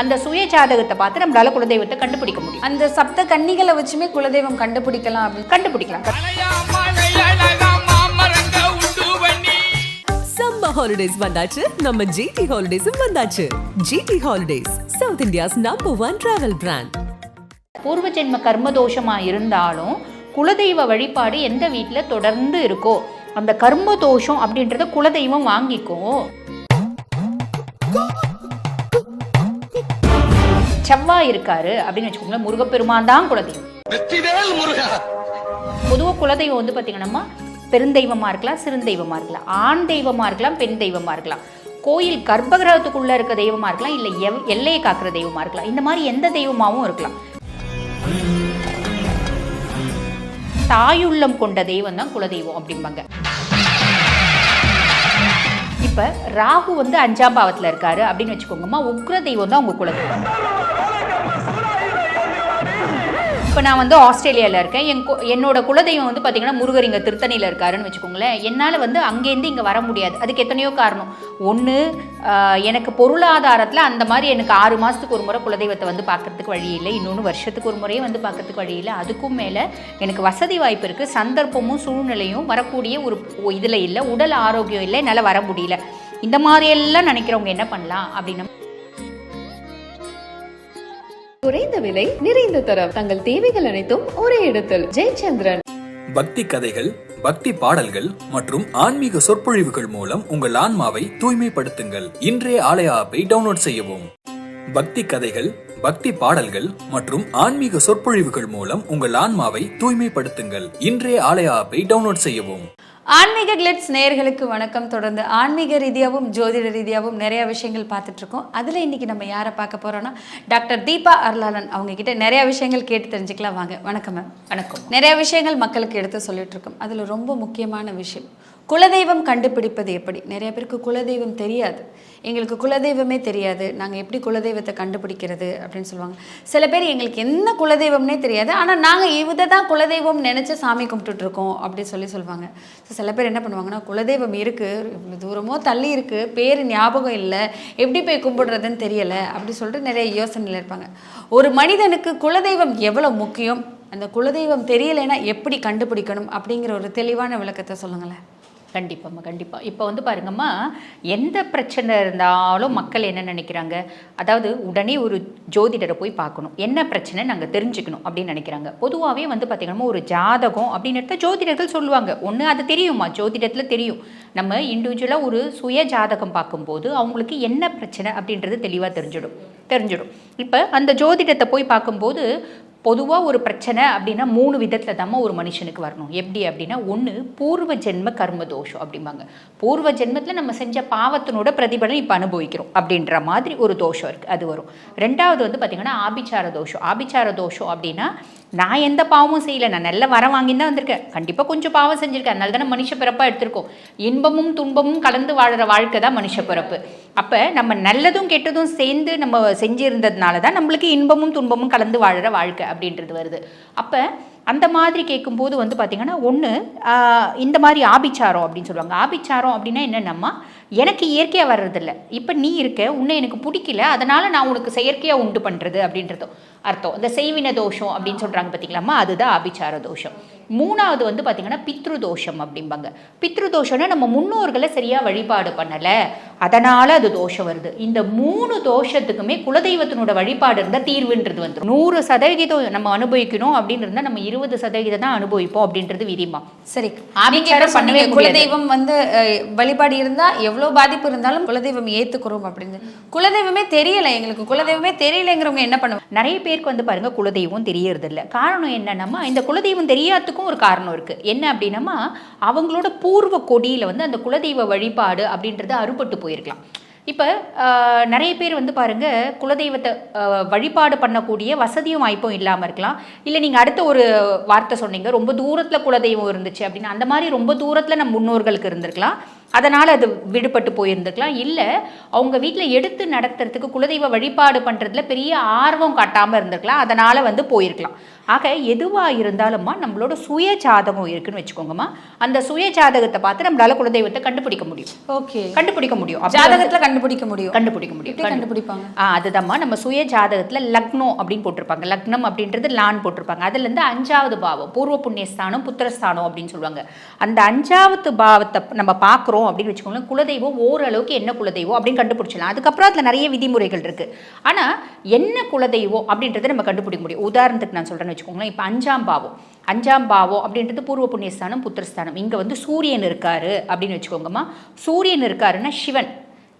அந்த சுய ஜாதகத்தை பார்த்து நம்மளால குலதெய்வத்தை கண்டுபிடிக்க முடியும். அந்த சப்த கன்னிகளை வச்சுமே குலதெய்வம் கண்டுபிடிக்கலாம் அப்படின்னு கண்டுபிடிக்கலாம். சம்மர் ஹாலிடேஸ் வந்தாச்சு. நம்ம ஜிடி ஹாலிடேஸும் வந்தாச்சு. GT holidays south India's number one travel brand பூர்வ ஜென்ம கர்ம தோஷமா இருந்தாலும் குலதெய்வ வழிபாடு எந்த வீட்டில் தொடர்ந்து இருக்கோ அந்த கர்ம தோஷம் அப்படின்றத குலதெய்வம் வாங்கிக்கும். செவ்வாய் இருக்காரு அப்படின்னு வச்சுக்கோங்களேன் முருகப்பெருமான் தான் குலதெய்வம். பொதுவாக குலதெய்வம் வந்து பார்த்தீங்கன்னா பெருந்தெய்வமாக இருக்கலாம் சிறுந்தெய்வமா இருக்கலாம் ஆண் தெய்வமாக இருக்கலாம் பெண் தெய்வமாக இருக்கலாம். கோயில் கர்ப்பகிரகத்துக்குள்ளே இருக்க தெய்வமாக இருக்கலாம் இல்லை எவ் எல்லையை காக்கிற தெய்வமாக இருக்கலாம். இந்த மாதிரி எந்த தெய்வமாகவும் இருக்கலாம். தாயுள்ளம் கொண்ட தெய்வம் தான் குலதெய்வம் அப்படிம்பாங்க. இப்போ ராகு வந்து அஞ்சாம் பாவத்தில் இருக்காரு அப்படின்னு வச்சுக்கோங்கம்மா உக்ர தெய்வம் தான் உங்கள் குலதெய்வம். இப்போ நான் வந்து ஆஸ்திரேலியாவில் இருக்கேன். என் கு- என்னோட குலதெய்வம் வந்து பார்த்தீங்கன்னா முருகர் இங்கே திருத்தணியில் இருக்காருன்னு வச்சுக்கோங்களேன் என்னால் வந்து அங்கேருந்து இங்கே வர முடியாது. அதுக்கு எத்தனையோ காரணம். ஒன்று எனக்கு பொருளாதாரத்தில் அந்த மாதிரி எனக்கு ஆறு மாதத்துக்கு ஒரு முறை குலதெய்வத்தை வந்து பார்க்கறதுக்கு வழி இல்லை. இன்னொன்று வருஷத்துக்கு ஒரு முறையே வந்து பார்க்கறதுக்கு வழி இல்லை. அதுக்கும் மேலே எனக்கு வசதி வாய்ப்பு இருக்குது சந்தர்ப்பமும் சூழ்நிலையும் வரக்கூடிய ஒரு இதில் இல்லை. உடல் ஆரோக்கியம் இல்லை. என்னால் வர முடியல. இந்த மாதிரியெல்லாம் நினைக்கிறவங்க என்ன பண்ணலாம் அப்படின்னா குறைந்த விலை நிறைந்த தரம். தங்கள் தேவைகள் அனைத்தும் ஒரே இடத்தில். ஜெயச்சந்திரன். பக்தி கதைகள் பக்தி பாடல்கள் மற்றும் ஆன்மீக சொற்பொழிவுகள் மூலம் உங்கள் ஆன்மாவை தூய்மைப்படுத்துங்கள். இன்றைய ஆலய ஆப்பை டவுன்லோட் செய்யவும். பக்தி கதைகள் பக்தி பாடல்கள் மற்றும் ஆன்மீக சொற்பொழிவுகள் மூலம் உங்கள் ஆன்மாவை தூய்மைப்படுத்துங்கள். இன்றைய ஆலய ஆப்பை டவுன்லோட் செய்யவும். ஆன்மீக கிளிட்ஸ் நேயர்களுக்கு வணக்கம். தொடர்ந்து ஆன்மீக ரீதியாகவும் ஜோதிட ரீதியாகவும் நிறைய விஷயங்கள் பார்த்துட்டு இருக்கோம். அதில் இன்னைக்கு நம்ம யாரை பார்க்க போறோம்னா டாக்டர் தீபா அருளாளன் அவங்க கிட்ட நிறைய விஷயங்கள் கேட்டு தெரிஞ்சுக்கலாம் வாங்க. வணக்கம் மேம் வணக்கம். நிறைய விஷயங்கள் மக்களுக்கு எடுத்து சொல்லிட்டு இருக்கோம். அதில் ரொம்ப முக்கியமான விஷயம் குலதெய்வம் கண்டுபிடிப்பது எப்படி? நிறைய பேருக்கு குலதெய்வம் தெரியாது. எங்களுக்கு குலதெய்வமே தெரியாது. நாங்கள் எப்படி குலதெய்வத்தை கண்டுபிடிக்கிறது அப்படின்னு சொல்லுவாங்க. சில பேர் எங்களுக்கு என்ன குலதெய்வம்னே தெரியாது. ஆனால் நாங்கள் இவதை தான் குலதெய்வம் நினச்சி சாமி கும்பிட்டுட்ருக்கோம் அப்படின்னு சொல்லி சொல்லுவாங்க. ஸோ சில பேர் என்ன பண்ணுவாங்கன்னா குலதெய்வம் இருக்குது இவ்வளோ தூரமோ தள்ளி இருக்குது பேர் ஞாபகம் இல்லை எப்படி போய் கும்பிடுறதுன்னு தெரியலை அப்படி சொல்லிட்டு நிறைய யோசனையில் இருப்பாங்க. ஒரு மனிதனுக்கு குலதெய்வம் எவ்வளோ முக்கியம்? அந்த குலதெய்வம் தெரியலைன்னா எப்படி கண்டுபிடிக்கணும்? அப்படிங்கிற ஒரு தெளிவான விளக்கத்தை சொல்லுங்களேன். கண்டிப்பாம்மா கண்டிப்பாக இப்போ வந்து பாருங்கம்மா எந்த பிரச்சனை இருந்தாலும் மக்கள் என்ன நினைக்கிறாங்க? அதாவது உடனே ஒரு ஜோதிடரை போய் பார்க்கணும். என்ன பிரச்சனை நாங்கள் தெரிஞ்சுக்கணும் அப்படின்னு நினைக்கிறாங்க. பொதுவாகவே வந்து பார்த்திங்கன்னா ஒரு ஜாதகம் அப்படின்னு எடுத்தால் ஜோதிடர்கள் சொல்லுவாங்க. ஒன்று அது தெரியுமா ஜோதிடத்தில் தெரியும். நம்ம இண்டிவிஜுவலாக ஒரு சுய ஜாதகம் பார்க்கும்போது அவங்களுக்கு என்ன பிரச்சனை அப்படின்றது தெளிவாக தெரிஞ்சிடும். தெரிஞ்சிடும். இப்போ அந்த ஜோதிடத்தை போய் பார்க்கும்போது பொதுவாக ஒரு பிரச்சனை அப்படின்னா மூணு விதத்தில் தாம்மா ஒரு மனுஷனுக்கு வரணும். எப்படி அப்படின்னா ஒன்று பூர்வ ஜென்ம கர்ம தோஷம் அப்படிம்பாங்க. பூர்வ ஜென்மத்தில் நம்ம செஞ்ச பாவத்தினோட பிரதிபலன் இப்போ அனுபவிக்கிறோம் அப்படின்ற மாதிரி ஒரு தோஷம் இருக்குது அது வரும். ரெண்டாவது வந்து பார்த்திங்கன்னா ஆபிச்சார தோஷம். ஆபிச்சார தோஷம் அப்படின்னா நான் எந்த பாவமும் செய்யலை. நான் நல்ல வரம் வாங்கி தான் வந்திருக்கேன். கண்டிப்பாக கொஞ்சம் பாவம் செஞ்சுருக்கேன். அதனால தானே மனுஷ பிறப்பாக எடுத்திருக்கோம். இன்பமும் துன்பமும் கலந்து வாழுற வாழ்க்கை தான் மனுஷ பிறப்பு. அப்போ நம்ம நல்லதும் கெட்டதும் சேர்ந்து நம்ம செஞ்சுருந்ததுனால தான் நம்மளுக்கு இன்பமும் துன்பமும் கலந்து வாழுற வாழ்க்கை அப்படின்றது வருது. அப்போ அந்த மாதிரி கேட்கும்போது வந்து பார்த்திங்கன்னா ஒன்று இந்த மாதிரி ஆபிச்சாரம் அப்படின்னு சொல்லுவாங்க. ஆபிச்சாரம் அப்படின்னா என்னென்னம்மா? எனக்கு இயற்கையாக வர்றதில்ல. இப்போ நீ இருக்க உன்னை எனக்கு பிடிக்கல அதனால் நான் உனக்கு செயற்கையாக உண்டு பண்ணுறது அப்படின்றதும் அர்த்தம். இந்த செய்வின தோஷம் அப்படின்னு சொல்கிறாங்க பார்த்தீங்களாம்மா? அதுதான் ஆபிச்சார தோஷம். மூணாவது வந்து பார்த்திங்கன்னா பித்ரு தோஷம் அப்படிம்பாங்க. பித்ரு தோஷம்னா நம்ம முன்னோர்களை சரியாக வழிபாடு பண்ணலை. அதனால் அது தோஷம் வருது. இந்த மூணு தோஷத்துக்குமே குலதெய்வத்தினோட வழிபாடு இருந்தால் தீர்வுன்றது வந்துடும் நூறு சதவிகிதம் நம்ம அனுபவிக்கணும் அப்படின்னு இருந்தால் நம்ம இருபது சதவிகிதம் தான் அனுபவிப்போம் அப்படின்றது விதிமா. சரி. ஆபிச்சாரம் பண்ணவே. குலதெய்வம் வந்து வழிபாடு இருந்தா எவ்வளவு பாதிப்பு இருந்தாலும் குலதெய்வம் ஏத்துக்கிறோம் அப்படின்னு. குலதெய்வமே தெரியல எங்களுக்கு. குலதெய்வமே தெரியலங்கிறவங்க என்ன பண்ணுவாங்க? நிறைய பேருக்கு வந்து பாருங்க குலதெய்வம் தெரியறதில்ல. காரணம் என்னன்னா இந்த குலதெய்வம் தெரியாததுக்கும் ஒரு காரணம் இருக்கு. என்ன அப்படின்னம்மா அவங்களோட பூர்வ கொடியில வந்து அந்த குலதெய்வ வழிபாடு அப்படின்றது அறுபட்டு போயிருக்கலாம். இப்போ நிறைய பேர் வந்து பாருங்க குலதெய்வத்தை வழிபாடு பண்ணக்கூடிய வசதியும் வாய்ப்பும் இல்லாமல் இருக்கலாம். இல்லை நீங்கள் அடுத்த ஒரு வார்த்தை சொன்னீங்க ரொம்ப தூரத்தில் குலதெய்வம் இருந்துச்சு அப்படின்னு அந்த மாதிரி ரொம்ப தூரத்தில் நம்ம முன்னோர்களுக்கு இருந்திருக்கலாம். அதனால் அது விடுபட்டு போயிருந்திருக்கலாம். இல்லை அவங்க வீட்டில் எடுத்து நடத்துறதுக்கு குலதெய்வ வழிபாடு பண்ணுறதுல பெரிய ஆர்வம் காட்டாமல் இருந்திருக்கலாம். அதனால் வந்து போயிருக்கலாம். ஆக எதுவாக இருந்தாலும்மா நம்மளோட சுய ஜாதகம் இருக்குன்னு வச்சுக்கோங்கம்மா. அந்த சுய ஜாதகத்தை பார்த்து நம்மளால குலதெய்வத்தை கண்டுபிடிக்க முடியும். ஓகே. கண்டுபிடிக்க முடியும். ஜாதகத்துல கண்டுபிடிக்க முடியும். கண்டுபிடிக்க முடியும். கண்டுபிடிப்பாங்க? ஆ நம்ம சுய ஜாதகத்தில் லக்னம் அப்படின்னு போட்டிருப்பாங்க. லக்னம் அப்படின்றது லான் போட்டிருப்பாங்க. அதுலேருந்து அஞ்சாவது பாவம் பூர்வ புண்ணியஸ்தானம் புத்திரஸ்தானம் அப்படின்னு சொல்லுவாங்க. அந்த அஞ்சாவது பாவத்தை நம்ம பார்க்குறோம் அப்படின்னு வச்சுக்கோங்களேன் குலதெய்வம் ஓரளவுக்கு என்ன குலதெய்வம் அப்படின்னு கண்டுபிடிச்சலாம் அதுக்கப்புறம் அதில் நிறைய விதிமுறைகள் இருக்குது ஆனால் என்ன குலதெய்வம் அப்படின்றத நம்ம கண்டுபிடிக்க முடியும். உதாரணத்துக்கு நான் சொல்கிறேன்னு வச்சுக்கோங்களேன். இப்போ அஞ்சாம் பாவம். அஞ்சாம் பாவம் அப்படின்றது பூர்வ புண்ணியஸ்தானம் புத்திரஸ்தானம். இங்கே வந்து சூரியன் இருக்காரு அப்படின்னு வச்சுக்கோங்கம்மா. சூரியன் இருக்காருன்னா சிவன்.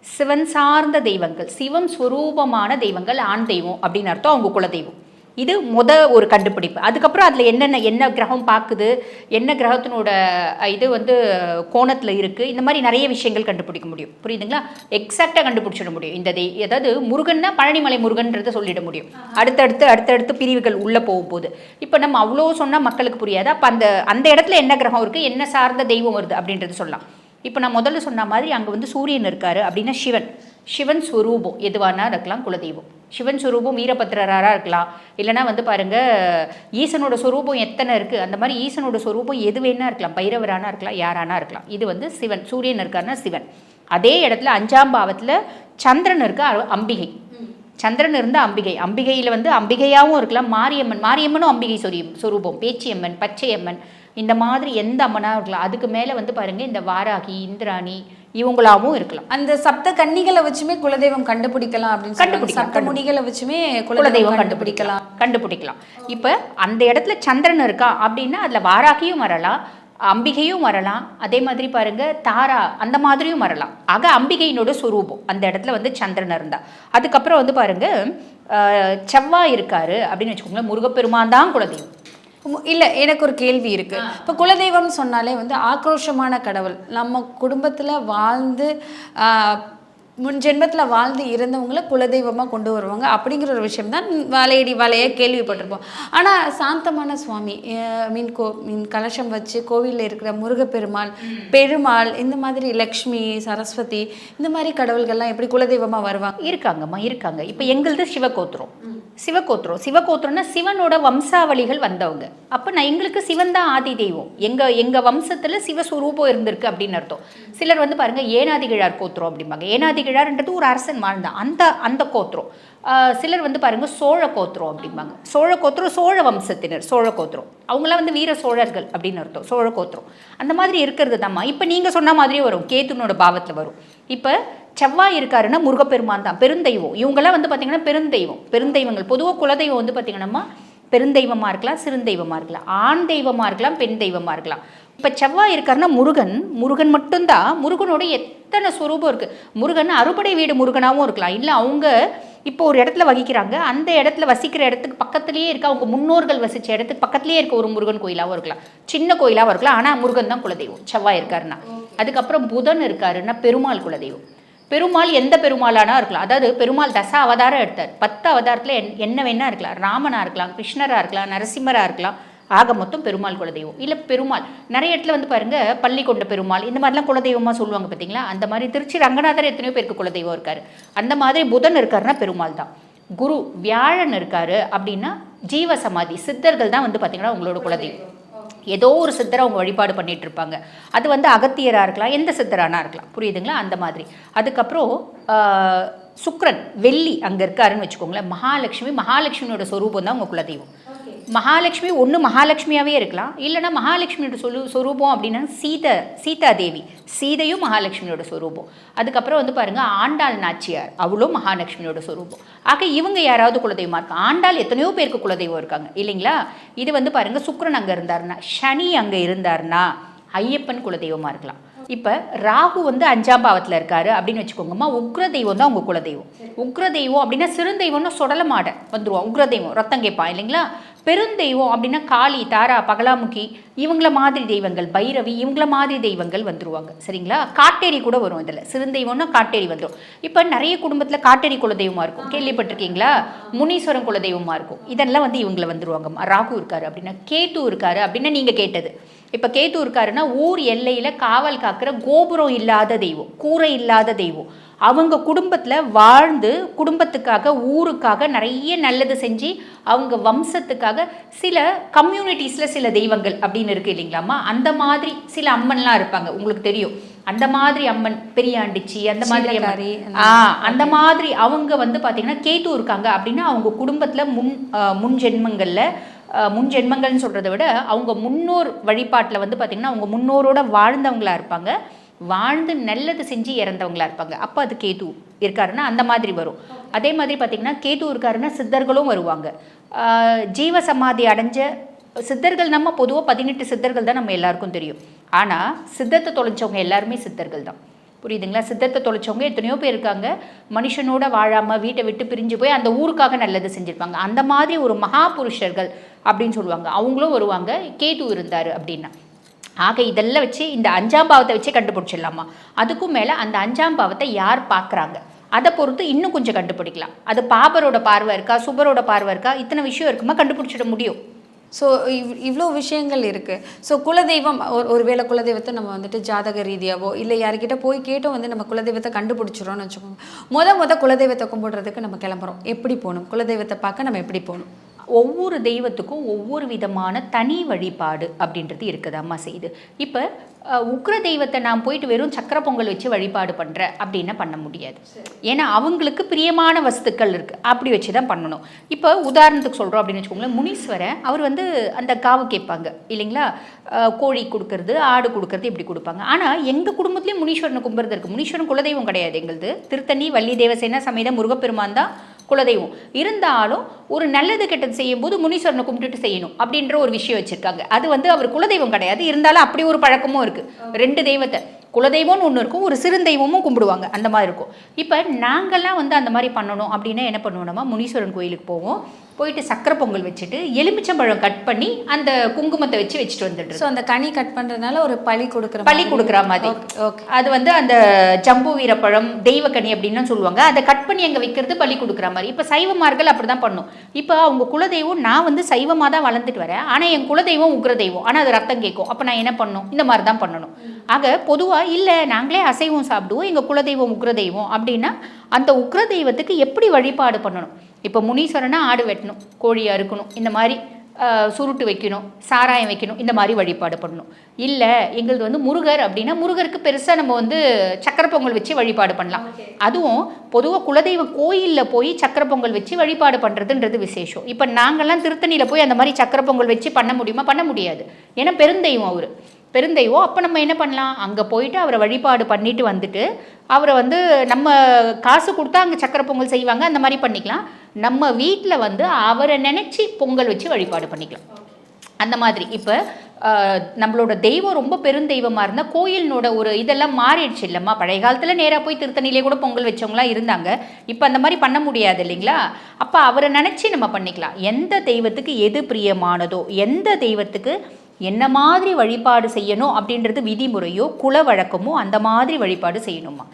சிவன் சார்ந்த தெய்வங்கள். சிவம் ஸ்வரூபமான தெய்வங்கள் ஆண் தெய்வம் அப்படின்னு அர்த்தம் அவங்க குலதெய்வம். இது முத ஒரு கண்டுபிடிப்பு. அதுக்கப்புறம் அதில் என்னென்ன என்ன கிரகம் பார்க்குது என்ன கிரகத்தினோட இது வந்து கோணத்தில் இருக்குது இந்த மாதிரி நிறைய விஷயங்கள் கண்டுபிடிக்க முடியும். புரியுதுங்களா? எக்ஸாக்டாக கண்டுபிடிச்சிட முடியும். இந்த தெய் அதாவது முருகன்னா பழனிமலை முருகன்றதை சொல்லிட முடியும். அடுத்தடுத்து அடுத்தடுத்து பிரிவுகள் உள்ளே போகும்போது. இப்போ நம்ம அவ்வளோ சொன்னால் மக்களுக்கு புரியாது. அப்போ அந்த அந்த இடத்துல என்ன கிரகம் இருக்குது என்ன சார்ந்த தெய்வம் வருது அப்படின்றது சொல்லலாம். இப்போ நான் முதல்ல சொன்ன மாதிரி அங்கே வந்து சூரியன் இருக்காரு அப்படின்னா சிவன். சிவன் ஸ்வரூபம். எதுவானா இருக்கலாம் குலதெய்வம். சிவன் சுரூபம் வீரபத்ரராக இருக்கலாம். இல்லைனா வந்து பாருங்கள் ஈசனோட சுரூபம் எத்தனை இருக்குது அந்த மாதிரி ஈசனோட சுரூபம் எது வேணா இருக்கலாம். பைரவரானா இருக்கலாம் யாரானா இருக்கலாம். இது வந்து சிவன். சூரியன் இருக்காருன்னா சிவன். அதே இடத்துல அஞ்சாம் பாவத்தில் சந்திரன் இருக்க அம்பிகை. சந்திரன் இருந்த அம்பிகை. அம்பிகையில் வந்து அம்பிகையாகவும் இருக்கலாம். மாரியம்மன் மாரியம்மனும் அம்பிகை சொரி சொரூபம். பேச்சியம்மன் பச்சையம்மன் இந்த மாதிரி எந்த அம்மனாக இருக்கலாம். அதுக்கு மேலே வந்து பாருங்கள் இந்த வாராகி இந்திராணி இவங்களாவும் இருக்கலாம். அந்த சப்த கன்னிகளை வச்சுமே குலதெய்வம் கண்டுபிடிக்கலாம் அப்படின்னு. கண்டுபிடிக்கலாம், சப்த முடிகளை வச்சுமே குலதெய்வம் கண்டுபிடிக்கலாம். கண்டுபிடிக்கலாம். இப்போ அந்த இடத்துல சந்திரன் இருக்கா அப்படின்னா அதில் வாராகியும் வரலாம் அம்பிகையும் வரலாம். அதே மாதிரி பாருங்க தாரா அந்த மாதிரியும் வரலாம். ஆக அம்பிகையினோட சுரூபம். அந்த இடத்துல வந்து சந்திரன் இருந்தா. அதுக்கப்புறம் வந்து பாருங்க செவ்வாய் இருக்காரு அப்படின்னு வச்சுக்கோங்களேன். முருகப்பெருமான் தான் குலதெய்வம். இல்ல எனக்கு ஒரு கேள்வி இருக்கு. இப்ப குலதெய்வம் சொன்னாலே வந்து ஆக்ரோஷமான கடவுள். நம்ம குடும்பத்துல வாழ்ந்து முன் ஜென்மத்துல வாழ்ந்து இறந்தவங்கள குலதெய்வமா கொண்டு வருவாங்க. அப்படிங்கிற ஒரு விஷயம் தான் வலையடி வலைய கேள்விப்பட்டிருப்போம். ஆனா சாந்தமான சுவாமி மீன் கோ மீன் கலசம் வச்சு கோவில்ல இருக்கிற முருகப்பெருமாள் பெருமாள் இந்த மாதிரி லக்ஷ்மி சரஸ்வதி இந்த மாதிரி கடவுள்கள்லாம் எப்படி குலதெய்வமா வருவாங்க? இருக்காங்கம்மா இருக்காங்க. இப்போ எங்களுது சிவகோத்திரம். சிவகோத்திரம். சிவகோத்திரம்னா சிவனோட வம்சாவளிகள் வந்தவங்க. அப்போ நான் எங்களுக்கு சிவன் தான் ஆதி தெய்வம். எங்கள் எங்கள் வம்சத்தில் சிவஸ்வரூபம் இருந்திருக்கு அப்படின்னு அர்த்தம். சிலர் வந்து பாருங்க ஏனாதிகிழார் கோத்திரம் அப்படிம்பாங்க. ஏனாதிகிழார்ன்றது ஒரு அரசன் வாழ்ந்தான் அந்த அந்த கோத்திரம் சிலர் வந்து பாருங்கள் சோழ கோத்திரம் அப்படிம்பாங்க. சோழ கோத்திரம் சோழ வம்சத்தினர் சோழ கோத்திரம் அவங்களாம் வந்து வீர சோழர்கள் அப்படின்னு அர்த்தம் சோழ கோத்திரம் அந்த மாதிரி இருக்கிறது தாம்மா இப்போ நீங்கள் சொன்ன மாதிரியே வரும் கேத்துனோட பாவத்தில் வரும். இப்போ செவ்வாய் இருக்காருன்னா முருகப்பெருமான் தான் பெருந்தெய்வம். இவங்கெல்லாம் வந்து பார்த்தீங்கன்னா பெருந்தெய்வம். பெருந்தெய்வங்கள் பொதுவாக குலதெய்வம் வந்து பார்த்தீங்கன்னா பெருந்தெய்வமாக இருக்கலாம் சிறுந்தெய்வமாக இருக்கலாம். ஆண் தெய்வமாக இருக்கலாம் பெண் தெய்வமாக இருக்கலாம். இப்போ செவ்வாய் இருக்காருன்னா முருகன். முருகன் மட்டும்தான் முருகனோட எத்தனை ஸ்வரூபம் இருக்குது முருகன் அறுபடை வீடு முருகனாகவும் இருக்கலாம். இல்லை அவங்க இப்போ ஒரு இடத்துல வகிக்கிறாங்க. அந்த இடத்துல வசிக்கிற இடத்துக்கு பக்கத்துலேயே இருக்க அவங்க முன்னோர்கள் வசித்த இடத்துக்கு பக்கத்துலேயே இருக்க ஒரு முருகன் கோயிலாகவும் இருக்கலாம். சின்ன கோயிலாகவும் இருக்கலாம். ஆனால் முருகன் தான் குலதெய்வம். செவ்வாய் இருக்காருன்னா. அதுக்கப்புறம் புதன் இருக்காருன்னா பெருமாள் குலதெய்வம். பெருமாள் எந்த பெருமாளானா இருக்கலாம். அதாவது பெருமாள் தச அவதாரம் எடுத்தார். பத்து அவதாரத்தில் என் என்ன வேணா இருக்கலாம். ராமனாக இருக்கலாம் கிருஷ்ணராக இருக்கலாம் நரசிம்மராக இருக்கலாம். ஆக மொத்தம் பெருமாள் குலதெய்வம். இல்லை பெருமாள். நிறைய இடத்துல வந்து பாருங்க பள்ளி கொண்ட பெருமாள் இந்த மாதிரிலாம் குலதெய்வமாக சொல்லுவாங்க பார்த்தீங்களா அந்த மாதிரி திருச்சி ரங்கநாதர் எத்தனையோ பேருக்கு குலதெய்வம் இருக்காரு. அந்த மாதிரி புதன் இருக்காருன்னா பெருமாள் தான். குரு வியாழன் இருக்காரு அப்படின்னா ஜீவ சமாதி சித்தர்கள் தான் வந்து பார்த்தீங்கன்னா உங்களோட குலதெய்வம். ஏதோ ஒரு சித்தரை அவங்க வழிபாடு பண்ணிட்டு இருப்பாங்க. அது வந்து அகத்தியராக இருக்கலாம் எந்த சித்தரானா இருக்கலாம். புரியுதுங்களா? அந்த மாதிரி. அதுக்கப்புறம் சுக்ரன் வெள்ளி அங்கே இருக்காருன்னு வச்சுக்கோங்களேன். மகாலட்சுமி மகாலட்சுமியோட சொரூபம் தான் உங்கள் குலதெய்வம். மகாலட்சுமி ஒன்று மகாலட்சுமியாகவே இருக்கலாம். இல்லைன்னா மகாலட்சுமியோட சொலு சொரூபம் அப்படின்னா சீதை சீதா தேவி. சீதையும் மகாலட்சுமியோட சொரூபம். அதுக்கப்புறம் வந்து பாருங்க ஆண்டாள் நாச்சியார். அவளும் மகாலட்சுமியோட சொரூபம். ஆக இவங்க யாராவது குலதெய்வமாக இருக்காங்க? ஆண்டாள் எத்தனையோ பேருக்கு குலதெய்வம் இருக்காங்க. இல்லைங்களா? இது வந்து பாருங்க சுக்கரன் அங்கே இருந்தாருன்னா சனி அங்கே இருந்தாருன்னா ஐயப்பன் குலதெய்வமாக இருக்கலாம். இப்போ ராகு வந்து அஞ்சாம் பாவத்தில் இருக்காரு அப்படின்னு வச்சுக்கோங்கம்மா உக்ர தெய்வம் தான் உங்கள் குலதெய்வம். உக்ர தெய்வம் அப்படின்னா சிறுந்தெய்வம்னா சுடலமாட வந்துடுவோம் உக்ர தெய்வம் ரத்தம் கேட்பான் இல்லைங்களா? பெருந்தெய்வம் அப்படின்னா காளி தாரா பகலாமுகி இவங்கள மாதிரி தெய்வங்கள் பைரவி இவங்கள மாதிரி தெய்வங்கள் வந்துருவாங்க. சரிங்களா? காட்டேரி கூட வரும் இதில். சிறுந்தெய்வம்னா காட்டேரி வந்துடும் இப்போ நிறைய குடும்பத்தில் காட்டேரி குலதெய்வமாக இருக்கும். கேள்விப்பட்டிருக்கீங்களா? முனீஸ்வரன் குலதெய்வமாக இருக்கும். இதெல்லாம் வந்து இவங்கள வந்துருவாங்க. ராகு இருக்காரு அப்படின்னா கேத்து இருக்காரு அப்படின்னா நீங்கள் கேட்டது. இப்போ கேத்து இருக்காருன்னா ஊர் எல்லையில் காவல் காக்கிற கோபுரம் இல்லாத தெய்வம் கூரை இல்லாத தெய்வம். அவங்க குடும்பத்தில் வாழ்ந்து குடும்பத்துக்காக ஊருக்காக நிறைய நல்லது செஞ்சு அவங்க வம்சத்துக்காக சில கம்யூனிட்டிஸில் சில தெய்வங்கள் அப்படின்னு இருக்கு இல்லைங்களாம்மா? அந்த மாதிரி சில அம்மன்லாம் இருப்பாங்க. உங்களுக்கு தெரியும். அந்த மாதிரி அம்மன் பெரியாண்டிச்சி அந்த மாதிரி ஆ அந்த மாதிரி அவங்க வந்து பார்த்தீங்கன்னா கேத்து இருக்காங்க அப்படின்னா அவங்க குடும்பத்தில் முன் முன் ஜென்மங்களில் முன் ஜென்மங்கள்னு சொல்கிறத விட அவங்க முன்னோர் வழிபாட்டில் வந்து பார்த்திங்கன்னா அவங்க முன்னோரோட வாழ்ந்தவங்களா இருப்பாங்க. வாழ்ந்து நல்லது செஞ்சு இறந்தவங்களா இருப்பாங்க. அப்போ அது கேது இருக்காருன்னா அந்த மாதிரி வரும். அதே மாதிரி பார்த்திங்கன்னா கேது இருக்காருன்னா சித்தர்களும் வருவாங்க. ஜீவ சமாதி அடைஞ்ச சித்தர்கள் நம்ம பொதுவாக பதினெட்டு சித்தர்கள் தான் நம்ம எல்லாருக்கும் தெரியும். ஆனால் சித்தத்தை தொலைச்சவங்க எல்லாருமே சித்தர்கள் தான். புரியுதுங்களா? சித்தத்தை தொலைச்சவங்க எத்தனையோ பேர் இருக்காங்க. மனுஷனோட வாழாமல் வீட்டை விட்டு பிரிஞ்சு போய் அந்த ஊருக்காக நல்லது செஞ்சுருப்பாங்க. அந்த மாதிரி ஒரு மகா புருஷர்கள் அப்படின்னு சொல்லுவாங்க. அவங்களும் வருவாங்க. கேது இருந்தார் அப்படின்னா. ஆக இதெல்லாம் வச்சு இந்த அஞ்சாம் பாவத்தை வச்சே கண்டுபிடிச்சிடலாமா? அதுக்கும் மேலே அந்த அஞ்சாம் பாவத்தை யார் பார்க்குறாங்க? அதை பொறுத்து இன்னும் கொஞ்சம் கண்டுபிடிக்கலாம். அது பாபரோட பார்வை இருக்கா சுபரோட பார்வை இருக்கா இத்தனை விஷயம் இருக்குமா கண்டுபிடிச்சிட முடியும். ஸோ இவ் இவ்வளோ விஷயங்கள் இருக்குது ஸோ குலதெய்வம் ஒரு ஒருவேளை குலதெய்வத்தை நம்ம வந்துட்டு ஜாதக ரீதியாவோ இல்லை யார்கிட்ட போய் கேட்டோம் வந்து நம்ம குலதெய்வத்தை கண்டுபிடிச்சிரோம்னு வச்சுக்கோங்க. முத முத குலதெய்வத்தை கும்பிடுறதுக்கு நம்ம கிளம்புறோம். எப்படி போகணும்? குலதெய்வத்தை பார்க்க நம்ம எப்படி போகணும்? ஒவ்வொரு தெய்வத்துக்கும் ஒவ்வொரு விதமான தனி வழிபாடு அப்படின்றது இருக்குதாம்மா செய்யுது இப்போ உக்ர தெய்வத்தை நான் போயிட்டு வெறும் சக்கரை பொங்கல் வச்சு வழிபாடு பண்ணுறேன் அப்படின்னா பண்ண முடியாது. ஏன்னா அவங்களுக்கு பிரியமான வஸ்துக்கள் இருக்குது அப்படி வச்சு தான் பண்ணணும். இப்போ உதாரணத்துக்கு சொல்கிறோம் அப்படின்னு வச்சுக்கோங்களேன் முனீஸ்வரன் அவர் வந்து அந்த காவு கேட்பாங்க இல்லைங்களா? கோழி கொடுக்கறது ஆடு கொடுக்கறது இப்படி கொடுப்பாங்க. ஆனால் எங்கள் குடும்பத்துலேயும் முனீஸ்வரனை கும்பிட்றது இருக்குது முனீஸ்வரன் குலதெய்வம் கிடையாது எங்களுது. திருத்தணி வள்ளி தேவசேனா சமேத முருகப்பெருமான் தான் குலதெய்வம். இருந்தாலும் ஒரு நல்லது கெட்டது செய்யும்போது முனீஸ்வரனை கும்பிட்டுட்டு செய்யணும் அப்படின்ற ஒரு விஷயம் வச்சுருக்காங்க. அது வந்து அவர் குலதெய்வம் கிடையாது. இருந்தாலும் அப்படி ஒரு பழக்கமும் இருக்குது ரெண்டு தெய்வத்தை. குலதெய்வம்னு ஒன்று இருக்கும். ஒரு சிறுந்தெய்வமும் கும்பிடுவாங்க. அந்த மாதிரி இருக்கும். இப்போ நாங்கள்லாம் வந்து அந்த மாதிரி பண்ணணும் அப்படின்னா என்ன பண்ணுவோம்னா முனீஸ்வரன் கோயிலுக்கு போவோம். போயிட்டு சக்கரை பொங்கல் வச்சுட்டு எலுமிச்சம்பழம் கட் பண்ணி அந்த குங்குமத்தை வச்சு வச்சுட்டு வந்துடுறது. ஸோ அந்த கனி கட் பண்ணுறதுனால ஒரு பழி கொடுக்குற பள்ளி கொடுக்குற மாதிரி. ஓகே அது வந்து அந்த ஜம்பு வீரப்பழம் தெய்வக்கனி அப்படின்னு சொல்லுவாங்க. அதை கட் பண்ணி அங்கே வைக்கிறது பள்ளி கொடுக்குற மாதிரி. இப்போ சைவமார்கள் அப்படி தான் பண்ணும். இப்போ அவங்க குலதெய்வம் நான் வந்து சைவமாக தான் வளர்ந்துட்டு வரேன். ஆனால் என் குலதெய்வம் உக்ர தெய்வம். ஆனால் அது ரத்தம் கேட்கும். அப்போ நான் என்ன பண்ணணும் இந்த மாதிரி தான் பண்ணணும். ஆக பொதுவாக இல்லை நாங்களே அசைவம் சாப்பிடுவோம். எங்கள் குலதெய்வம் உக்ர தெய்வம் அப்படின்னா அந்த உக்ர தெய்வத்துக்கு எப்படி வழிபாடு பண்ணணும்? இப்போ முனீஸ்வரனா ஆடு வெட்டணும் கோழி அறுக்கணும் இந்த மாதிரி சுருட்டு வைக்கணும் சாராயம் வைக்கணும் இந்த மாதிரி வழிபாடு பண்ணணும். இல்லை எங்களுது வந்து முருகர் அப்படின்னா முருகருக்கு பெருசாக நம்ம வந்து சக்கரை பொங்கல் வச்சு வழிபாடு பண்ணலாம். அதுவும் பொதுவாக குலதெய்வ கோயிலில் போய் சக்கரை பொங்கல் வச்சு வழிபாடு பண்ணுறதுன்றது விசேஷம். இப்போ நாங்கள்லாம் திருத்தணியில் போய் அந்த மாதிரி சக்கரை பொங்கல் வச்சு பண்ண முடியுமா? பண்ண முடியாது. ஏன்னா பெருந்தெய்வம் அவர். பெருந்தெய்வம் அப்போ நம்ம என்ன பண்ணலாம்? அங்கே போயிட்டு அவரை வழிபாடு பண்ணிட்டு வந்துட்டு அவரை வந்து நம்ம காசு கொடுத்தா அங்கே சக்கரை பொங்கல் செய்வாங்க அந்த மாதிரி பண்ணிக்கலாம். நம்ம வீட்டில் வந்து அவரை நினச்சி பொங்கல் வச்சு வழிபாடு பண்ணிக்கலாம். அந்த மாதிரி இப்போ நம்மளோட தெய்வம் ரொம்ப பெருந்தெய்வமாக இருந்தால் கோயிலினோட ஒரு இதெல்லாம் மாறிடுச்சு இல்லைம்மா. பழைய காலத்தில் நேராக போய் திருத்தணிலே கூட பொங்கல் வச்சவங்களாம் இருந்தாங்க. இப்போ அந்த மாதிரி பண்ண முடியாது இல்லைங்களா? அப்போ அவரை நினச்சி நம்ம பண்ணிக்கலாம். எந்த தெய்வத்துக்கு எது பிரியமானதோ எந்த தெய்வத்துக்கு என்ன மாதிரி வழிபாடு செய்யணும் அப்படின்றது விதிமுறையோ குல வழக்கமோ அந்த மாதிரி வழிபாடு செய்யணுமா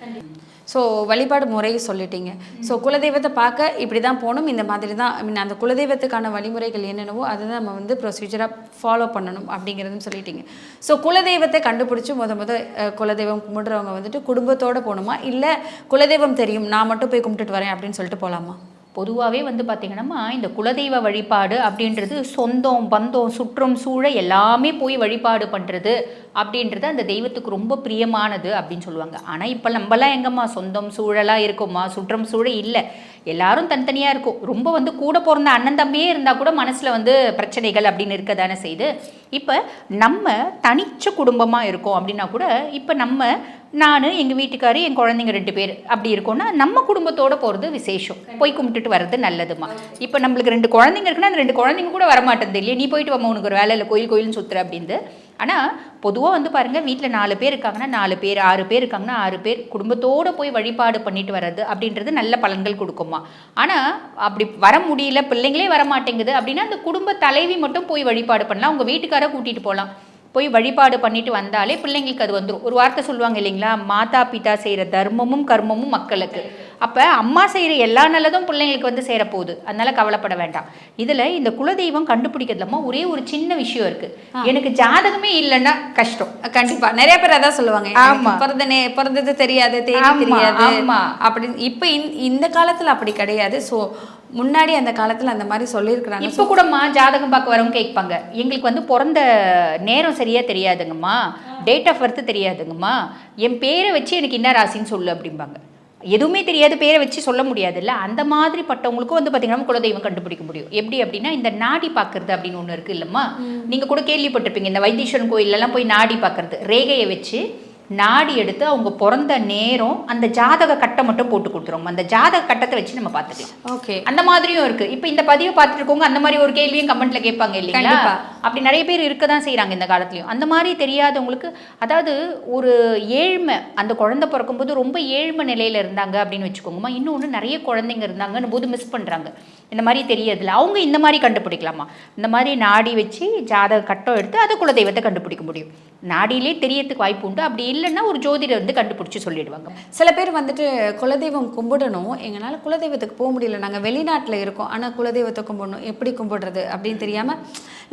ஸோ வழிபாடு முறையை சொல்லிட்டீங்க. ஸோ குலதெய்வத்தை பார்க்க இப்படி தான் போகணும். இந்த மாதிரி தான் ஐ மீன் அந்த குலதெய்வத்துக்கான வழிமுறைகள் என்னென்னவோ அதை தான் நம்ம வந்து ப்ரொசீஜராக ஃபாலோ பண்ணணும் அப்படிங்கிறதும் சொல்லிட்டீங்க. ஸோ குலதெய்வத்தை கண்டுபிடிச்சி முத முத குலதெய்வம் கும்பிடுறவங்க வந்துட்டு குடும்பத்தோடு போகணுமா? இல்லை குலதெய்வம் தெரியும் நான் மட்டும் போய் கும்பிட்டுட்டு வரேன் அப்படின்னு சொல்லிட்டு போகலாமா பொதுவாகவே வந்து பார்த்திங்கன்னா இந்த குலதெய்வ வழிபாடு அப்படின்றது சொந்தம் பந்தம் சுற்றம் சூழ எல்லாமே போய் வழிபாடு பண்ணுறது அப்படின்றது அந்த தெய்வத்துக்கு ரொம்ப பிரியமானது அப்படின்னு சொல்லுவாங்க. ஆனால் இப்போ நம்மலாம் எங்கம்மா சொந்தம் சூழலாக இருக்கோம்மா சுற்றம் சூழ இல்லை. எல்லாரும் தனித்தனியாக இருக்கும். ரொம்ப வந்து கூட பிறந்த அண்ணன் தம்பியே இருந்தால் கூட மனசில் வந்து பிரச்சனைகள் அப்படின்னு இருக்க தானே செய்யுது. இப்போ நம்ம தனிச்ச குடும்பமாக இருக்கோம் அப்படின்னா கூட இப்போ நம்ம நான் எங்கள் வீட்டுக்காரு என் குழந்தைங்க ரெண்டு பேர் அப்படி இருக்கோம்னா நம்ம குடும்பத்தோடு போகிறது விசேஷம். போய் கும்பிட்டுட்டு வர்றது நல்லதுமா இப்போ நம்மளுக்கு ரெண்டு குழந்தைங்க இருக்குன்னா அந்த ரெண்டு குழந்தைங்க கூட வரமாட்டேன் இல்லையா? நீ போயிட்டு வாமா உனக்கு ஒரு வேலையில் இல்லை கோயில் கோயில்னு சுற்றுற அப்படின்னு ஆனால் பொதுவாக வந்து பாருங்கள் வீட்டில் நாலு பேர் இருக்காங்கன்னா நாலு பேர் ஆறு பேர் இருக்காங்கன்னா ஆறு பேர் குடும்பத்தோடு போய் வழிபாடு பண்ணிட்டு வர்றது அப்படின்றது நல்ல பலன்கள் கொடுக்குமா? ஆனால் அப்படி வர முடியல பிள்ளைங்களே வர மாட்டேங்குது அப்படின்னா அந்த குடும்ப தலைவி மட்டும் போய் வழிபாடு பண்ணலாம். உங்கள் வீட்டுக்கார கூட்டிகிட்டு போகலாம் போய் வழிபாடு பண்ணிட்டு வந்தாலே பிள்ளைங்களுக்கு அது வந்துடும் ஒரு வார்த்தை சொல்லுவாங்க இல்லைங்களா? மாதா பிதா செய்கிற தர்மமும் கர்மமும் மக்களுக்கு. அப்போ அம்மா செய்கிற எல்லா நல்லதும் பிள்ளைங்களுக்கு வந்து சேரப்போகுது. அதனால கவலைப்பட வேண்டாம். இதில் இந்த குலதெய்வம் கண்டுபிடிக்கிறதுலமா ஒரே ஒரு சின்ன விஷயம் இருக்கு. எனக்கு ஜாதகமே இல்லைன்னா கஷ்டம். கண்டிப்பா. நிறைய பேர் அதான் சொல்லுவாங்க. ஆமா. எனக்கு பிறந்த நே பிறந்தது தெரியாது தெரியாது. ஆமா. அப்படின்னு இப்போ இந்த காலத்துல அப்படி கிடையாது. ஸோ முன்னாடி அந்த காலத்துல அந்த மாதிரி சொல்லியிருக்கிறாங்க. இப்போ கூடம்மா ஜாதகம் பார்க்க வரவங்க கேட்பாங்க. எங்களுக்கு வந்து பிறந்த நேரம் சரியா தெரியாதுங்கம்மா. டேட் ஆஃப் பர்த் தெரியாதுங்கம்மா. என் பேரை வச்சு எனக்கு என்ன ராசின்னு சொல்லு அப்படிம்பாங்க. எதுவுமே தெரியாது பேரை வச்சு சொல்ல முடியாதுல்ல? அந்த மாதிரி பட்டவங்களுக்கும் வந்து பார்த்தீங்கன்னா குலதெய்வம் கண்டுபிடிக்க முடியும். எப்படி அப்படின்னா இந்த நாடி பார்க்கறது அப்படின்னு ஒன்று இருக்கு இல்லம்மா? நீங்கள் கூட கேள்விப்பட்டிருப்பீங்க இந்த வைத்தீஸ்வரன் கோயிலெல்லாம் போய் நாடி பார்க்கறது. ரேகையை வச்சு நாடி எடுத்து அவங்க பிறந்த நேரம் அந்த ஜாதக கட்டை மட்டும் போட்டு கொடுத்துருவோம் அந்த ஜாதக கட்டத்தை வச்சு நம்ம பார்த்துக்கலாம். ஓகே. அந்த மாதிரியும் இருக்கு. இப்போ இந்த பதிவை பார்த்துட்டு இருக்கவங்க அந்த மாதிரி ஒரு கேள்வியும் கமெண்ட்ல கேட்பாங்க இல்லைங்களா. அப்படி நிறைய பேர் இருக்க தான் செய்கிறாங்க இந்த காலத்துலயும். அந்த மாதிரி தெரியாதவங்களுக்கு அதாவது ஒரு ஏழ்மை அந்த குழந்தை பிறக்கும்போது ரொம்ப ஏழ்மை நிலையில இருந்தாங்க அப்படின்னு வச்சுக்கோங்கம்மா. இன்னொன்று நிறைய குழந்தைங்க இருந்தாங்கன்னு போது மிஸ் பண்றாங்க. இந்த மாதிரி தெரியறதில்ல. அவங்க இந்த மாதிரி கண்டுபிடிக்கலாமா? இந்த மாதிரி நாடி வச்சு ஜாதக கட்டம் எடுத்து அதை குலதெய்வத்தை கண்டுபிடிக்க முடியும். நாடியிலே தெரியறதுக்கு வாய்ப்பு உண்டு. அப்படி இல்லைன்னா ஒரு ஜோதிடர் வந்து கண்டுபிடிச்சி சொல்லிடுவாங்க. சில பேர் வந்துட்டு குலதெய்வம் கும்பிடணும். எங்களால் குலதெய்வத்துக்கு போக முடியல. நாங்கள் வெளிநாட்டில் இருக்கோம். ஆனால் குலதெய்வத்தை கும்பிடணும். எப்படி கும்பிடுறது அப்படின்னு தெரியாமல்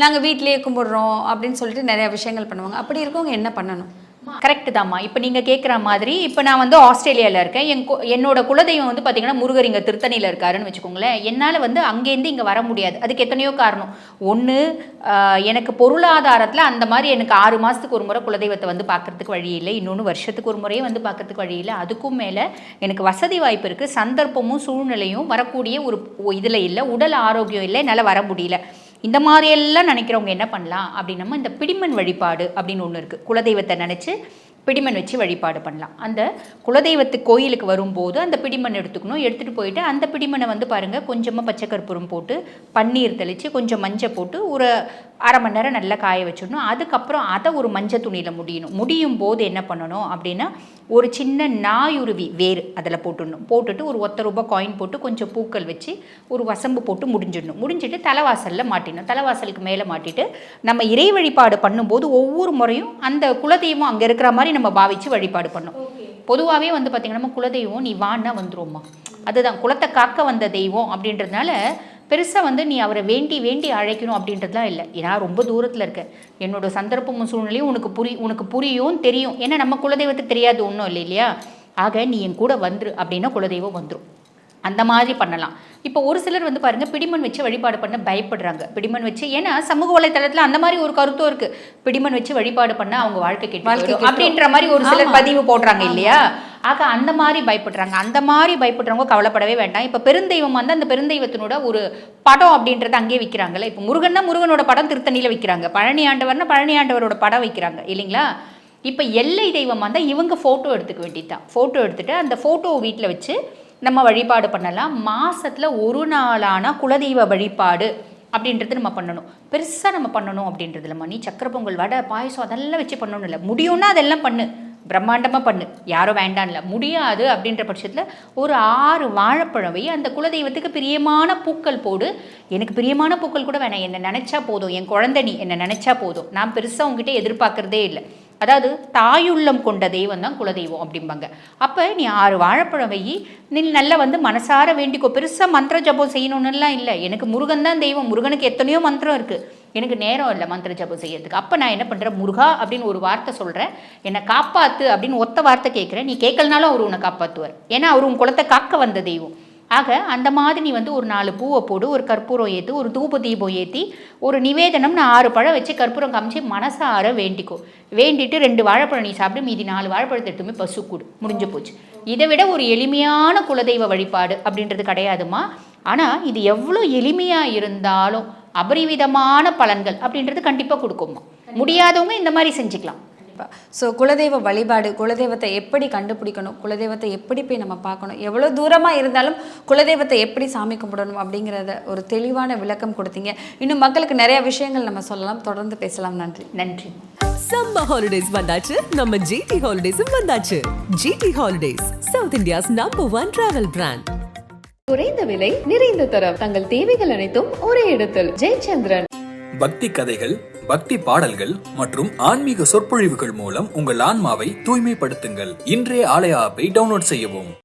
நாங்கள் வீட்டிலேயே கும்பிடுறோம் அப்படின்னு சொல்லிட்டு நிறைய விஷயங்கள் பண்ணுவாங்க. அப்படி இருக்கவங்க என்ன பண்ணணும்? கரெக்ட் தாம்மா. இப்போ நீங்கள் கேட்குற மாதிரி இப்போ நான் வந்து ஆஸ்திரேலியாவில் இருக்கேன். என் கு- என்னோட குலதெய்வம் வந்து பார்த்தீங்கன்னா முருகர் இங்கே திருத்தணியில் இருக்காருன்னு வச்சுக்கோங்களேன். என்னால் வந்து அங்கேருந்து இங்கே வர முடியாது. அதுக்கு எத்தனையோ காரணம். ஒன்று எனக்கு பொருளாதாரத்தில் அந்த மாதிரி எனக்கு ஆறு மாதத்துக்கு ஒரு முறை குலதெய்வத்தை வந்து பார்க்கறதுக்கு வழி இல்லை. இன்னொன்று வருஷத்துக்கு ஒரு முறையே வந்து பார்க்கறதுக்கு வழி இல்லை. அதுக்கும் மேலே எனக்கு வசதி வாய்ப்பு இருக்குது சந்தர்ப்பமும் சூழ்நிலையும் வரக்கூடிய ஒரு இதில் இல்லை. உடல் ஆரோக்கியம் இல்லை. என்னால் வர முடியல. இந்த மாதிரியெல்லாம் நினைக்கிறவங்க என்ன பண்ணலாம்? அப்படின்னம்மா இந்த பிடிமன் வழிபாடு அப்படின்னு ஒன்று இருக்குது குலதெய்வத்தை நினச்சி பிடிமன் வச்சு வழிபாடு பண்ணலாம். அந்த குலதெய்வத்து கோயிலுக்கு வரும்போது அந்த பிடிமண் எடுத்துக்கணும். எடுத்துகிட்டு போயிட்டு அந்த பிடிமனை வந்து பாருங்கள் கொஞ்சமாக பச்சை கற்பூரம் போட்டு பன்னீர் தெளித்து கொஞ்சம் மஞ்சள் போட்டு ஒரு அரை மணி நேரம் நல்லா காய வச்சிடணும். அதுக்கப்புறம் அதை ஒரு மஞ்சள் துணியில் முடியணும். முடியும் போது என்ன பண்ணணும் அப்படின்னா ஒரு சின்ன நாயுருவி வேர் அதில் போட்டுடணும். போட்டுட்டு ஒரு ஒத்த ரூபாய் காயின் போட்டு கொஞ்சம் பூக்கள் வச்சு ஒரு வசம்பு போட்டு முடிஞ்சிடணும். முடிஞ்சிட்டு தலைவாசலில் மாட்டிடணும். தலைவாசலுக்கு மேலே மாட்டிட்டு நம்ம இறை வழிபாடு பண்ணும்போது ஒவ்வொரு முறையும் அந்த குலதெய்வம் அங்கே இருக்கிற மாதிரி நம்ம பாவிச்சு வழிபாடு பண்ணோம் பொதுவாகவே வந்து பார்த்திங்கன்னா நம்ம குலதெய்வம் நீ வான்னா வந்துருவோம்மா. அதுதான் குலத்தை காக்க வந்த தெய்வம் அப்படின்றதுனால பெருசாக வந்து நீ அவரை வேண்டி வேண்டி அழைக்கணும் அப்படின்றதுலாம் இல்லை. ஏன்னா ரொம்ப தூரத்தில் இருக்க. என்னோட சந்தர்ப்பமும் சூழ்நிலையும் உனக்கு புரி உனக்கு புரியும் தெரியும். ஏன்னா நம்ம குலதெய்வத்துக்கு தெரியாது ஒன்றும் இல்லை இல்லையா? ஆக நீ என் கூட வந்துரு அப்படின்னா குலதெய்வம் வந்துடும் அந்த மாதிரி பண்ணலாம். இப்போ ஒரு சிலர் வந்து பாருங்க பிடிமண் வச்சு வழிபாடு பண்ண பயப்படுறாங்க. பிடிமண் வச்சு ஏன்னா சமூக வலைத்தளத்தில் அந்த மாதிரி ஒரு கருத்தும் இருக்கு. பிடிமண் வச்சு வழிபாடு பண்ண அவங்க வாழ்க்கை கெட்டு. அப்படின்ற மாதிரி ஒரு சிலர். பதிவு போடுறாங்க இல்லையா? ஆக அந்த மாதிரி பயப்படுறாங்க. அந்த மாதிரி பயப்படுறவங்க கவலைப்படவே வேண்டாம். இப்போ பெருந்தெய்வம் வந்து அந்த பெருந்தெய்வத்தினோட ஒரு படம் அப்படின்றத அங்கேயே விற்கிறாங்கல்ல இப்போ முருகன்னா முருகனோட படம் திருத்தணியில் விற்கிறாங்க பழனி ஆண்டவர்னா பழனி ஆண்டவரோட படம் வைக்கிறாங்க. இல்லைங்களா? இப்போ எல்லை தெய்வம் வந்தால் இவங்க ஃபோட்டோ எடுத்துக்க வேண்டியதுதான். ஃபோட்டோ எடுத்துகிட்டு அந்த ஃபோட்டோ வீட்டில் வச்சு நம்ம வழிபாடு பண்ணலாம். மாதத்தில் ஒரு நாளான குலதெய்வ வழிபாடு அப்படின்றது நம்ம பண்ணணும். பெருசாக நம்ம பண்ணணும் அப்படின்றது இல்லைம்மா நீ சக்கரை பொங்கல் வடை பாயசம் அதெல்லாம் வச்சு பண்ணணும் இல்லை. முடியும்னா அதெல்லாம் பண்ணு. பிரம்மாண்டமாக பண்ணு. யாரும் வேண்டாம்ல. முடியாது அப்படின்ற பட்சத்தில் ஒரு ஆறு வாழைப்பழம் வை அந்த குலதெய்வத்துக்கு பிரியமான பூக்கள் போடு. எனக்கு பிரியமான பூக்கள் கூட வேணாம். என்னை நினச்சா போதும். என் குழந்தை நீ என்னை நினச்சா போதும். நான் பெருசாக உங்ககிட்ட எதிர்பார்க்குறதே இல்லை. அதாவது தாயுள்ளம் கொண்ட தெய்வம் தான் குலதெய்வம் அப்படிம்பாங்க. அப்போ நீ ஆறு வாழைப்பழம் வை நீ நல்லா வந்து மனசார வேண்டிக்கோ. பெருசாக மந்திர ஜபம் செய்யணும்னுலாம் இல்லை. எனக்கு முருகன் தான் தெய்வம். முருகனுக்கு எத்தனையோ மந்திரம் இருக்குது எனக்கு நேரம் இல்லை மந்திர ஜபம் செய்யறதுக்கு. அப்போ நான் என்ன பண்ணுறேன் முருகா அப்படின்னு ஒரு வார்த்தை சொல்கிறேன் என்னை காப்பாற்று அப்படின்னு ஒத்த வார்த்தை கேட்குறேன் நீ கேட்கலனாலும் அவர் உன்னை காப்பாற்றுவார் ஏன்னா அவர் உன் குலத்தை காக்க வந்த தெய்வம். ஆக அந்த மாதிரி நீ வந்து ஒரு நாலு பூவை போடு ஒரு கற்பூரம் ஏற்று ஒரு தூப தீபம் ஏற்றி ஒரு நிவேதனம் நான் ஆறு பழம் வச்சு கற்பூரம் காமிச்சு மனசார வேண்டிக்கோ. வேண்டிட்டு ரெண்டு வாழைப்பழம் நீ சாப்பிட்டு மீதி நாலு வாழைப்பழத்தை எடுத்துமே பசு கூடு. முடிஞ்சு போச்சு. இதை விட ஒரு எளிமையான குலதெய்வ வழிபாடு அப்படின்றது கிடையாதுமா? ஆனால் இது எவ்வளோ எளிமையாக இருந்தாலும் அபரிவிதமான பலன்கள் அப்படின்றது கண்டிப்பாக கொடுக்குமா முடியாதவங்க இந்த மாதிரி செஞ்சுக்கலாம். ஸோ குலதெய்வ வழிபாடு குலதெய்வத்தை எப்படி கண்டுபிடிக்கணும் குலதெய்வத்தை எப்படி போய் நம்ம பார்க்கணும் எவ்வளோ தூரமாக இருந்தாலும் குலதெய்வத்தை எப்படி சாமி கும்பிடணும் அப்படிங்கிறத ஒரு தெளிவான விளக்கம் கொடுத்தீங்க. இன்னும் மக்களுக்கு நிறைய விஷயங்கள் நம்ம சொல்லலாம். தொடர்ந்து பேசலாம். நன்றி. நன்றி. சம்மர் ஹாலிடேஸ் வந்தாச்சு. நம்ம ஜிடி ஹாலிடேஸும் வந்தாச்சு. GT holidays south India's number one travel brand குறைந்த விலை நிறைந்த தரம். தங்கள் தேவைகள் அனைத்தும் ஒரே இடத்தில். ஜெயச்சந்திரன். பக்தி கதைகள் பக்தி பாடல்கள் மற்றும் ஆன்மீக சொற்பொழிவுகள் மூலம் உங்கள் ஆன்மாவை தூய்மைப்படுத்துங்கள். இன்றைய ஆலய ஆப்பை டவுன்லோட் செய்யவும்.